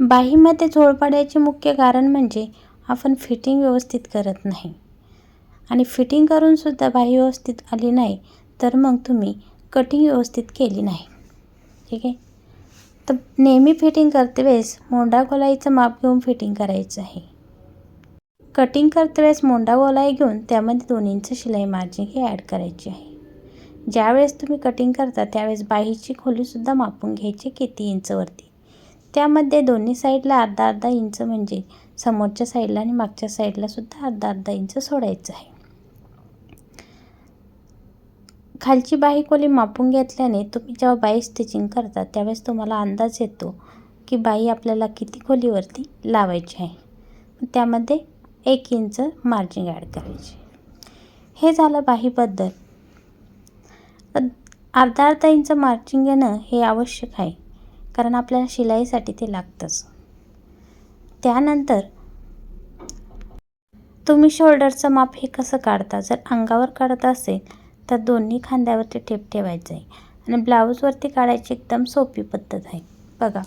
बाहीमध्ये झोळपाड्याचे मुख्य कारण म्हणजे आपण फिटिंग व्यवस्थित करत नाही. आणि फिटिंग करूनसुद्धा बाही व्यवस्थित आली नाही तर मग तुम्ही कटिंग व्यवस्थित केली नाही. ठीक आहे? तर नेहमी फिटिंग करते वेळेस मोंडा गोलाईचं माप घेऊन फिटिंग करायचं आहे. कटिंग करते वेळेस मोंडा गोलाई घेऊन त्यामध्ये दोन इंच शिलाई मार्जिन हे ॲड करायची आहे. ज्यावेळेस तुम्ही कटिंग करता त्यावेळेस बाहीची खोलीसुद्धा मापून घ्यायची किती इंचवरती त्यामध्ये दोन्ही साईडला अर्धा अर्धा इंच म्हणजे समोरच्या साईडला आणि मागच्या साईडला सुद्धा अर्धा अर्धा इंच सोडायचं आहे. खालची बाही खोली मापून घेतल्याने तुम्ही जेव्हा बाई स्टिचिंग करता त्यावेळेस तुम्हाला अंदाज येतो की बाई आपल्याला किती खोलीवरती लावायची आहे. त्यामध्ये एक इंच मार्जिन ॲड करायची. हे झालं बाहीबद्दल. अर्धा अर्धा इंच मार्जिन घेणं हे आवश्यक आहे. कारण आपल्याला शिलाईसाठी ते लागतंच. त्यानंतर तुम्ही शोल्डरचं माप हे कसं काढता? जर अंगावर काढत असेल तर दोन्ही खांद्यावरती टेप ठेवायचं आहे. आणि ब्लाऊजवरती काढायची एकदम सोपी पद्धत आहे. बघा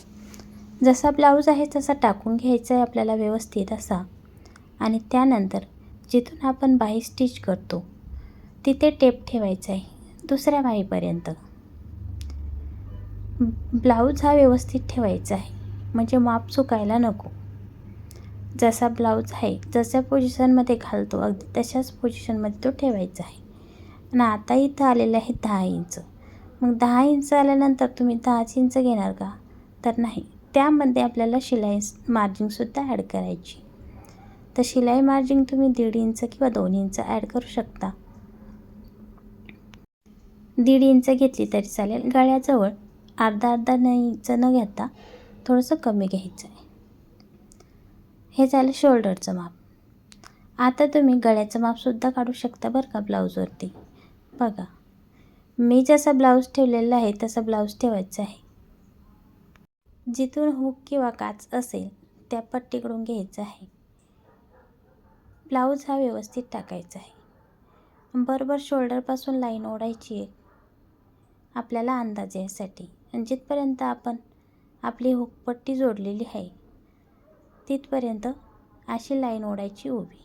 जसा ब्लाऊज आहे तसा टाकून घ्यायचा आहे आपल्याला व्यवस्थित असा. आणि त्यानंतर जिथून आपण बाही स्टिच करतो तिथे टेप ठेवायचं आहे दुसऱ्या बाहीपर्यंत ब्लाऊज हा व्यवस्थित ठेवायचा आहे. म्हणजे माप चुकायला नको. जसा ब्लाऊज आहे जशा पोझिशनमध्ये घालतो अगदी तशाच पोझिशनमध्ये तो ठेवायचा आहे. आणि आता इथं आलेलं आहे दहा इंच. मग दहा इंच आल्यानंतर तुम्ही दहाच इंच घेणार का? तर नाही. त्यामध्ये आपल्याला शिलाई मार्जिंगसुद्धा ॲड करायची. तर शिलाई मार्जिंग तुम्ही दीड इंच किंवा दोन इंच ॲड करू शकता. दीड इंच घेतली तरी चालेल. गळ्याजवळ अर्धा अर्धा नाहीचं न घेता थोडंसं कमी घ्यायचं आहे. हे झालं शोल्डरचं माप. आता तुम्ही गळ्याचं मापसुद्धा काढू शकता बरं का ब्लाऊजवरती. बघा मी जसा ब्लाऊज ठेवलेला आहे तसा ब्लाऊज ठेवायचा आहे. जिथून हुक किंवा काच असेल त्या पट्टीकडून घ्यायचं आहे. ब्लाऊज हा व्यवस्थित टाकायचा आहे. बरोबर शोल्डरपासून लाईन ओढायची आहे. आपल्याला अंदाज यासाठी. जिथपर्यंत आपण आपली हुकपट्टी जोडलेली आहे तिथपर्यंत अशी लाईन ओढायची उभी.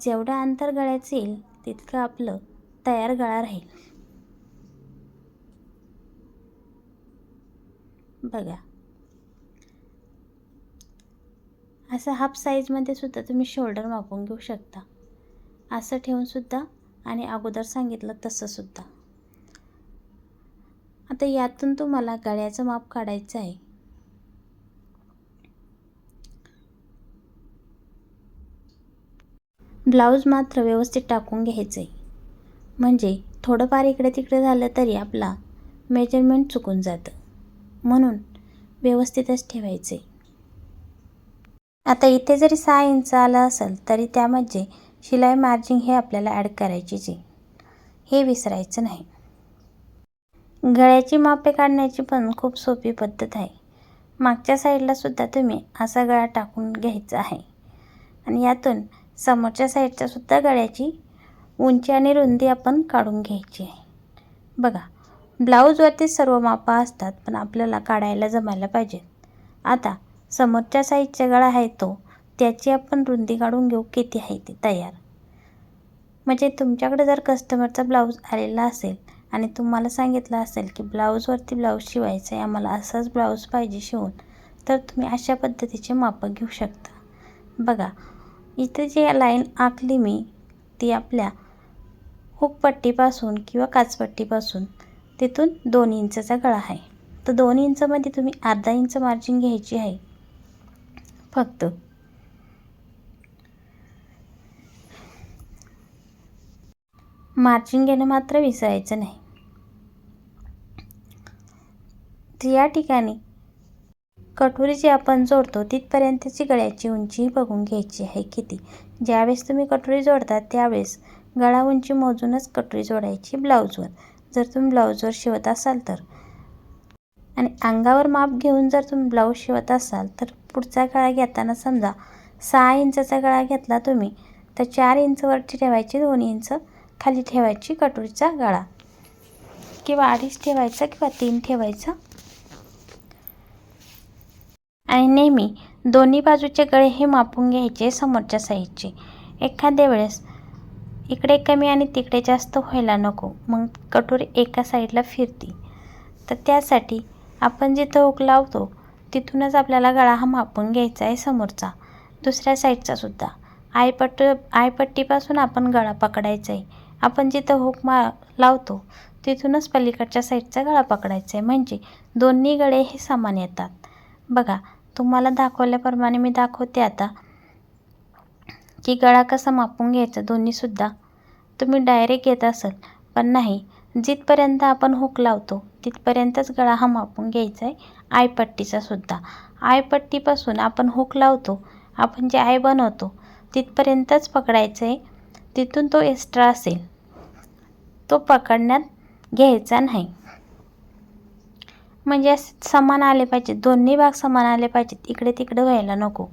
जेवढं अंतर गळ्याचं येईल तितकं आपलं तयार गळा राहील. बघा. असं हाफ साईजमध्ये सुद्धा तुम्ही शोल्डर मापून घेऊ शकता. असं ठेवून सुद्धा आणि अगोदर सांगितलं तसं सुद्धा. आता यातून तुम्हाला गळ्याचं माप काढायचं आहे. ब्लाऊज मात्र व्यवस्थित टाकून घ्यायचं आहे म्हणजे थोडंफार इकडे तिकडे झालं तरी आपला मेजरमेंट चुकून जातं. म्हणून व्यवस्थितच ठेवायचं आहे आता इथे जरी सहा इंच आला असेल तरी त्यामध्ये शिलाई मार्जिंग हे आपल्याला ॲड करायचीच आहे. हे विसरायचं नाही. गळ्याची मापे काढण्याची पण खूप सोपी पद्धत आहे. मागच्या साईडला सुद्धा तुम्ही असा गळा टाकून घ्यायचा आहे. आणि यातून समोरच्या साईडच्या सुद्धा गळ्याची उंची आणि रुंदी आपण काढून घ्यायची आहे. बघा ब्लाऊजवरती सर्व मापा असतात पण आपल्याला काढायला जमायला पाहिजेत आता समोरच्या साईजचा गळा आहे तो त्याची आपण रुंदी काढून घेऊ किती आहे ती तयार. म्हणजे तुमच्याकडे जर कस्टमरचा ब्लाऊज आलेला असेल आणि तुम्हाला सांगितलं असेल की ब्लाऊजवरती ब्लाऊज शिवायचं आहे आम्हाला असाच ब्लाऊज पाहिजे शिवून तर तुम्ही अशा पद्धतीचे मापं घेऊ शकता. बघा इथे जी लाईन आखली मी ती आपल्या हुकपट्टीपासून किंवा काचपट्टीपासून तिथून दोन इंचचा गळा आहे. तर दोन इंचमध्ये तुम्ही अर्धा इंच मार्जिन घ्यायची आहे. फक्त मार्जिन घेणं मात्र विसरायचं नाही. तर या ठिकाणी कटोरी जी आपण जोडतो तिथपर्यंतची गळ्याची उंची बघून घ्यायची आहे किती. ज्यावेळेस तुम्ही कटोरी जोडता त्यावेळेस गळा उंची मोजूनच कटोरी जोडायची ब्लाऊजवर जर तुम्ही ब्लाऊजवर शिवत असाल तर. आणि अंगावर माप घेऊन जर तुम्ही ब्लाऊज शिवत असाल तर पुढचा गळा घेताना समजा सहा इंचाचा गळा घेतला तुम्ही तर चार इंचवरची ठेवायची दोन इंच. खाली ठेवायची कटोरीचा गळा. किंवा अडीच ठेवायचा किंवा तीन ठेवायचा. आणि नेहमी दोन्ही बाजूचे गळे हे मापून घ्यायचे समोरच्या साईडचे. एखाद्या वेळेस इकडे कमी आणि तिकडे जास्त व्हायला नको मग कटोरी एका साईडला फिरती. तर त्यासाठी आपण जिथं हुक लावतो तिथूनच आपल्याला गळा हा मापून घ्यायचा आहे समोरचा. दुसऱ्या साईडचासुद्धा आयपट्ट आयपट्टीपासून आपण गळा पकडायचा आहे. आपण जिथं हुक मा लावतो तिथूनच पलीकडच्या साईडचा गळा पकडायचा आहे म्हणजे दोन्ही गळे हे समान येतात. बघा तुम्हाला दाखवल्याप्रमाणे मी दाखवते आता की गळा कसा मापून घ्यायचा दोन्हीसुद्धा तुम्ही डायरेक्ट घेत असाल. पण नाही जिथपर्यंत आपण हुक लावतो तिथपर्यंतच गळा हा मापून घ्यायचा आहे आयपट्टीचासुद्धा आयपट्टीपासून आपण हुक लावतो आपण जे आय बनवतो तिथपर्यंतच पकडायचं आहे तिथून तो एक्स्ट्रा असेल. तो पकडण्यात घ्यायचा नाही. म्हणजे असं समान आले पाहिजेत दोन्ही भाग समान आले पाहिजेत. इकडे तिकडे व्हायला नको.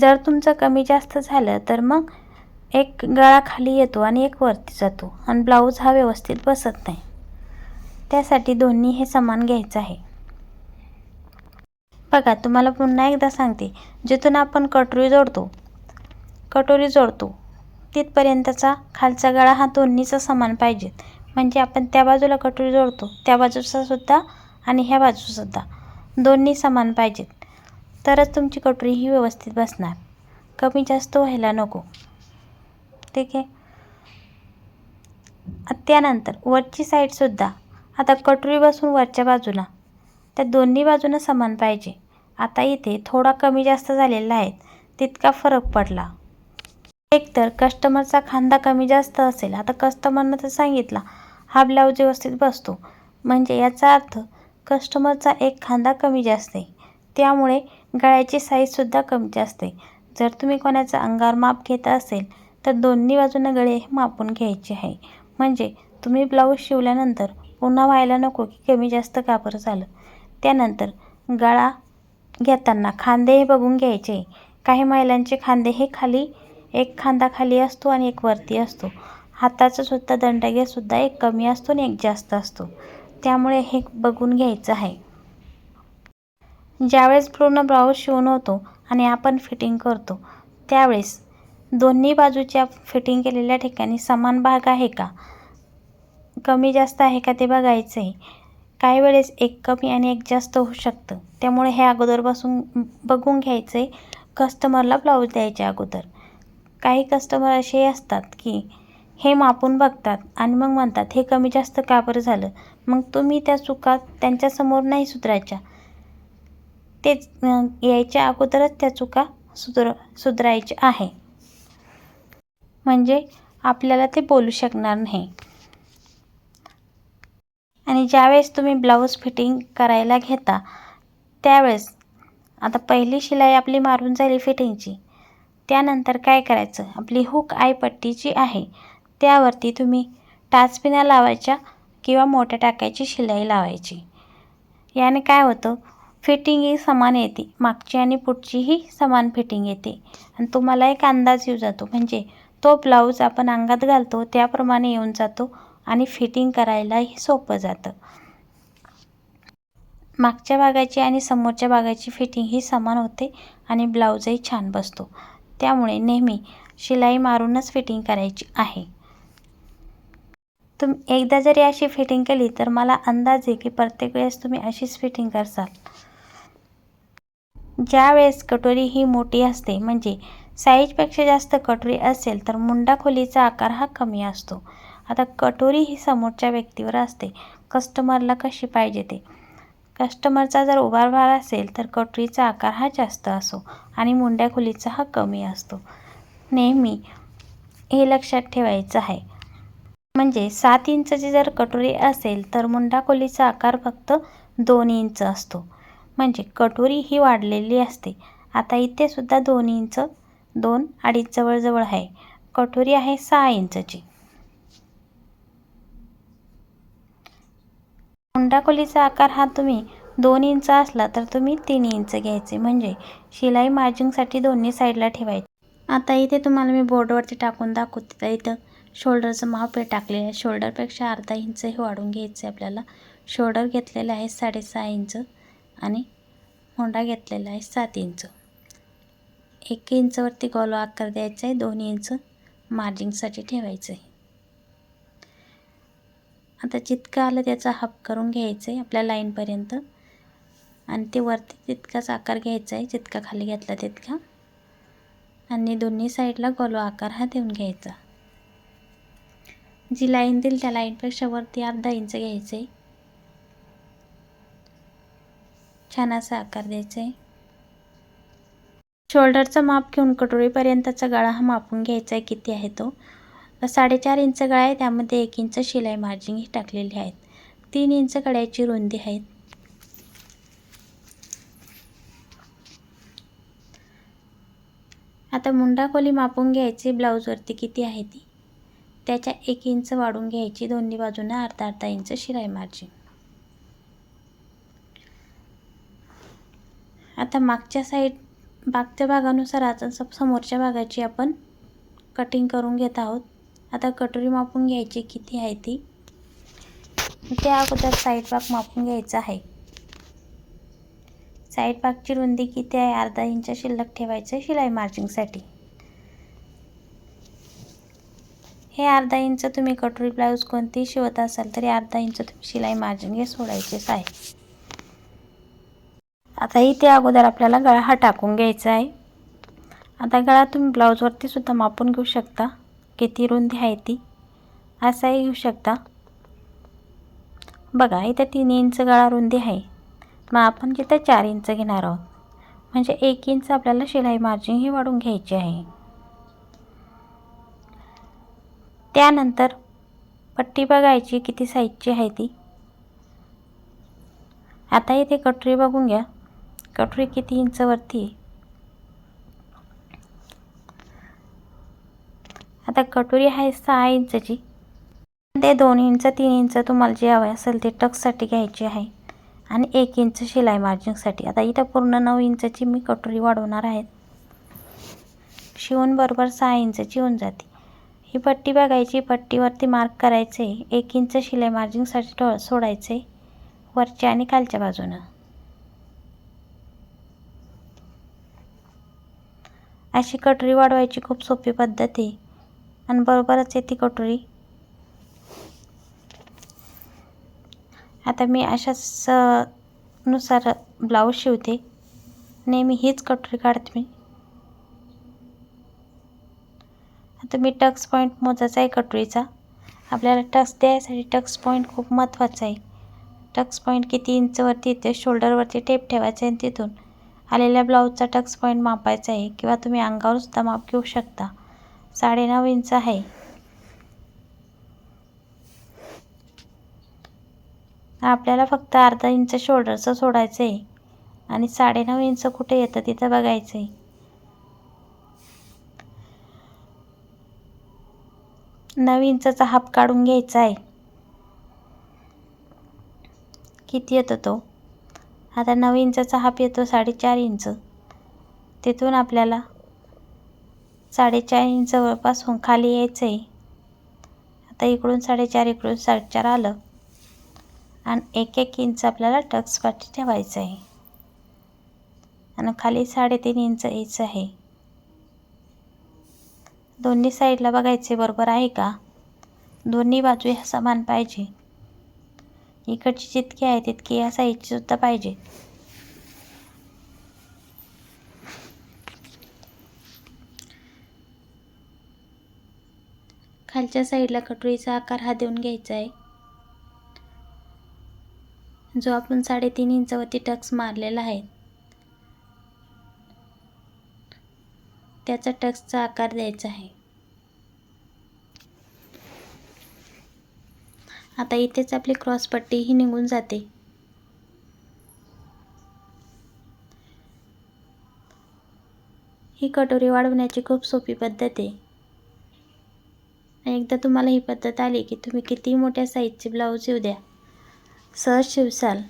जर तुमचं कमी जास्त झालं तर मग एक गळा खाली येतो आणि एक वरती जातो. आणि ब्लाऊज हा व्यवस्थित बसत नाही. त्यासाठी दोन्ही हे समान घ्यायचं आहे. बघा तुम्हाला पुन्हा एकदा सांगते. जिथून आपण कटोरी जोडतो कटोरी जोडतो. तिथपर्यंतचा खालचा गळा हा दोन्हीचा समान पाहिजेत म्हणजे आपण त्या बाजूला कटोरी जोडतो त्या बाजूचासुद्धा आणि ह्या बाजूसुद्धा दोन्ही समान पाहिजेत. तरच तुमची कटोरी ही व्यवस्थित बसणार. कमी जास्त व्हायला नको. ठीक आहे? त्यानंतर वरची साईडसुद्धा आता कटोरी बसून वरच्या बाजूला. त्या दोन्ही बाजूनं समान पाहिजे. आता इथे थोडा कमी जास्त झालेला आहे. तितका फरक पडला. एकतर कस्टमरचा खांदा कमी जास्त असेल आता कस्टमरनं तर सांगितला हा ब्लाऊज व्यवस्थित बसतो. म्हणजे याचा अर्थ कस्टमरचा एक खांदा कमी जास्त आहे. त्यामुळे गळ्याची साईजसुद्धा कमी जास्त आहे. जर तुम्ही कोणाचा अंगावर माप घेत असेल तर दोन्ही बाजूनं गळे हे मापून घ्यायचे आहे. म्हणजे तुम्ही ब्लाऊज शिवल्यानंतर पुन्हा व्हायला नको की कमी जास्त कापर झालं? त्यानंतर गळा घेताना खांदे हे बघून घ्यायचे. काही महिलांचे खांदे हे खाली एक खांदा खाली असतो आणि एक वरती असतो. हाताचा सुद्धा दंडगेसुद्धा एक कमी असतो आणि एक जास्त असतो. त्यामुळे हे बघून घ्यायचं आहे. ज्यावेळेस पूर्ण ब्लाऊज शिवून होतो आणि आपण फिटिंग करतो त्यावेळेस दोन्ही बाजूच्या फिटिंग केलेल्या ठिकाणी समान भाग आहे का? कमी जास्त आहे का ते बघायचं आहे काही वेळेस एक कमी आणि एक जास्त होऊ शकतं. त्यामुळे हे अगोदरपासून बघून घ्यायचं आहे कस्टमरला ब्लाऊज द्यायच्या अगोदर. काही कस्टमर असे असतात की हे मापून बघतात आणि मग म्हणतात हे कमी जास्त का बरं झालं? मग तुम्ही त्या चुका त्यांच्यासमोर नाही सुधारायच्या. ते यायच्या अगोदरच त्या चुका सुधर सुधारायच्या आहे. म्हणजे आपल्याला ते बोलू शकणार नाही. आणि ज्यावेळेस तुम्ही ब्लाऊज फिटिंग करायला घेता त्यावेळेस आता पहिली शिलाई आपली मारून झाली फिटिंगची त्यानंतर काय करायचं? आपली हुक आयपट्टी जी आहे त्यावरती तुम्ही टाचपिन्या लावायच्या किंवा मोठ्या टाकायची शिलाई लावायची. याने काय होतं? फिटिंग ही समान येते. मागची आणि पुढचीही समान फिटिंग येते. आणि तुम्हाला एक अंदाज येऊ जातो. म्हणजे तो ब्लाऊज आपण अंगात घालतो त्याप्रमाणे येऊन जातो आणि फिटिंग करायलाही सोपं जातं. मागच्या भागाची आणि समोरच्या भागाची फिटिंग ही समान होते आणि ब्लाऊजही छान बसतो. त्यामुळे नेहमी शिलाई मारूनच फिटिंग करायची आहे. तुम एकदा जरी अशी फिटिंग केली तर मला अंदाज आहे की प्रत्येक वेळेस तुम्ही अशीच फिटिंग करसाल. ज्या वेळेस कटोरी ही मोठी असते म्हणजे साईजपेक्षा जास्त कटोरी असेल तर मुंडा खोलीचा आकार हा कमी असतो. आता कटोरी ही समोरच्या व्यक्तीवर असते. कस्टमरला कशी पाहिजे ते? कस्टमरचा जर उभारभार असेल तर कटोरीचा आकार हा जास्त असो आणि मुंड्या खोलीचा हा कमी असतो. नेहमी हे लक्षात ठेवायचं आहे. म्हणजे सात इंचची जर कटोरी असेल तर मुंडा खोलीचा आकार फक्त दोन इंच असतो. म्हणजे कटोरी ही वाढलेली असते. आता इथे सुद्धा दोन इंच दोन अडीच जवळजवळ आहे. कटोरी आहे सहा इंचची. मुंडाकोलीचा आकार हा तुम्ही दोन इंच असला तर तुम्ही तीन इंच घ्यायचे. म्हणजे शिलाई मार्जिंगसाठी दोन्ही साईडला ठेवायची. आता इथे तुम्हाला मी बोर्डवरती टाकून दाखवते. तर इथं शोल्डरचं माप हे टाकलेलं आहे. शोल्डरपेक्षा अर्धा इंच हे वाढून घ्यायचं आहे आपल्याला. शोल्डर घेतलेलं आहे साडेसहा इंच आणि होंडा घेतलेला आहे सात इंच. एक इंचवरती गोलो आकार द्यायचा आहे. दोन इंच मार्जिंगसाठी ठेवायचं आहे. आता जितकं आलं त्याचा हाफ करून घ्यायचं आहे आपल्या लाईनपर्यंत. आणि ते वरती तितकाच आकार घ्यायचा आहे जितका खाली घेतला तितका. आणि दोन्ही साईडला गोलो आकार हा देऊन घ्यायचा. जी लाईन देईल त्या लाईनपेक्षा वरती अर्धा इंच घ्यायचं आहे छान असा आकार द्यायचा आहे शोल्डरचं माप घेऊन कटोरीपर्यंतचा गळा हा मापून घ्यायचा आहे किती आहे तो. साडेचार इंच गळा आहे त्यामध्ये एक इंच शिलाई मार्जिंग ही टाकलेली आहेत. तीन इंच गळ्याची रुंदी आहेत आता मुंडा खोली मापून घ्यायची ब्लाऊजवरती किती आहे ती? त्याच्या एक इंच वाढून घ्यायची दोन्ही बाजूंना अर्धा अर्धा इंच शिलाई मार्जिंग आता मागच्या साईड मागच्या भागानुसार आता समोरच्या भागाची आपण कटिंग करून घेत आहोत. आता कटोरी मापून घ्यायची किती आहे ती? त्या अगोदर साईड भाग मापून घ्यायचा आहे. साईड भागची रुंदी किती आहे? अर्धा इंच शिल्लक ठेवायचं शिलाई मार्जिंगसाठी हे अर्धा इंच तुम्ही कटोरी ब्लाऊज कोणतीही शिवत असाल तरी अर्धा इंच तुम्ही शिलाई मार्जिंग हे सोडायचेच आहे. आता इथे अगोदर आपल्याला गळा हा टाकून घ्यायचा आहे. आता गळा तुम्ही ब्लाऊजवरती सुद्धा मापून घेऊ शकता. किती रुंदी आहे ती? असाही घेऊ शकता. बघा इथं तीन इंच गळा रुंदी आहे. मग आपण तिथं चार इंच घेणार आहोत म्हणजे एक इंच आपल्याला शिलाई मार्जिन ही वाढून घ्यायची आहे. त्यानंतर पट्टी बघायची किती साईजची आहे ती. आता इथे कटोरी बघून घ्या. कटोरी किती इंचवरती आता कटोरी आहे सहा इंचची. ते दोन इंच तीन इंच तुम्हाला जे हवे असेल ते टक्ससाठी घ्यायची आहे. आणि एक इंच शिलाई मार्जिंगसाठी आता इथं पूर्ण नऊ इंचची मी कटोरी वाढवणार आहेत शिवून बरोबर सहा इंचची होऊन जाते. ही पट्टी बघायची पट्टीवरती मार्क करायचे. एक इंच शिलाई मार्जिंगसाठी टो सोडायचे. वरच्या आणि खालच्या बाजूनं. अशी कटोरी वाढवायची खूप सोपी पद्धत आहे. आणि बरोबरच आहे ती कटोरी. आता मी अशाच नुसार ब्लाऊज शिवते. नेहमी हीच कटोरी काढते मी. आता मी टक्स पॉईंट मोजायचा आहे कटोरीचा. आपल्याला टक्स द्यायसाठी टक्स पॉईंट खूप महत्त्वाचा आहे. टक्स पॉईंट किती इंचवरती येते शोल्डरवरती टेप ठेवायचा आहे तिथून आलेल्या ब्लाऊजचा टक्स पॉईंट मापायचा आहे किंवा तुम्ही अंगावर सुद्धा माप घेऊ शकता. साडेनऊ इंच आहे. आपल्याला फक्त अर्धा इंच शोल्डरचं सोडायचं आहे आणि साडेनऊ इंच कुठे येतं तिथं बघायचं आहे नऊ इंचा हाफ काढून घ्यायचा आहे किती येतो तो? आता नऊ इंचा हाफ येतो साडेचार इंच. तिथून आपल्याला साडेचार इंच इंचपासून खाली यायचं आहे आता इकडून साडेचार इकडून साडेचार आलं. आणि एक एक इंच आपल्याला टक्सपाठी ठेवायचं आहे आणि खाली साडेतीन इंच यायचं आहे. दोन्ही साईडला बघायचे बरोबर आहे का? दोन्ही बाजू ह्या समान पाहिजे. इकडची जितकी आहे तितकी या साईडची सुद्धा पाहिजे. खालच्या साईडला कटोरीचा आकार हा देऊन घ्यायचा आहे. जो आपण साडेतीन इंचावरती टक्स मारलेला आहे. त्याचा टक्सचा आकार द्यायचा आहे. आता इथेच आपली क्रॉस पट्टी ही निघून जाते. ही कटोरी वाढवण्याची खूप सोपी पद्धत आहे. एकदा तुम्हाला ही पद्धत आली की तुम्ही किती मोठ्या साईजचे ब्लाऊज येऊ द्या. सहज शिवसाल.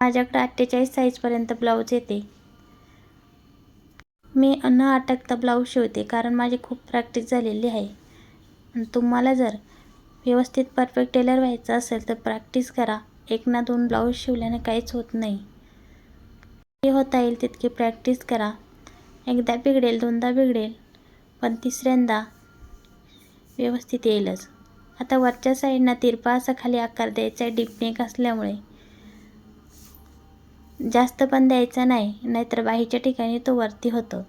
माझ्याकडे अठ्ठेचाळीस साईजपर्यंत ब्लाऊज येते. मी न अटकता ब्लाऊज शिवते कारण माझी खूप प्रॅक्टिस झालेली आहे. तुम्हाला जर व्यवस्थित परफेक्ट टेलर व्हायचं असेल तर प्रॅक्टिस करा. एक ना दोन ब्लाऊज शिवल्याने काहीच होत नाही. जे होता येईल तितकी प्रॅक्टिस करा. एकदा बिघडेल दोनदा बिघडेल. पण तिसऱ्यांदा व्यवस्थित येईलच. आता वरच्या साईडनं तिरपा असा खाली आकार द्यायचा आहे डीपनेक असल्यामुळे. जास्त पण द्यायचा नाही नाहीतर बाहीच्या ठिकाणी तो वरती होतो.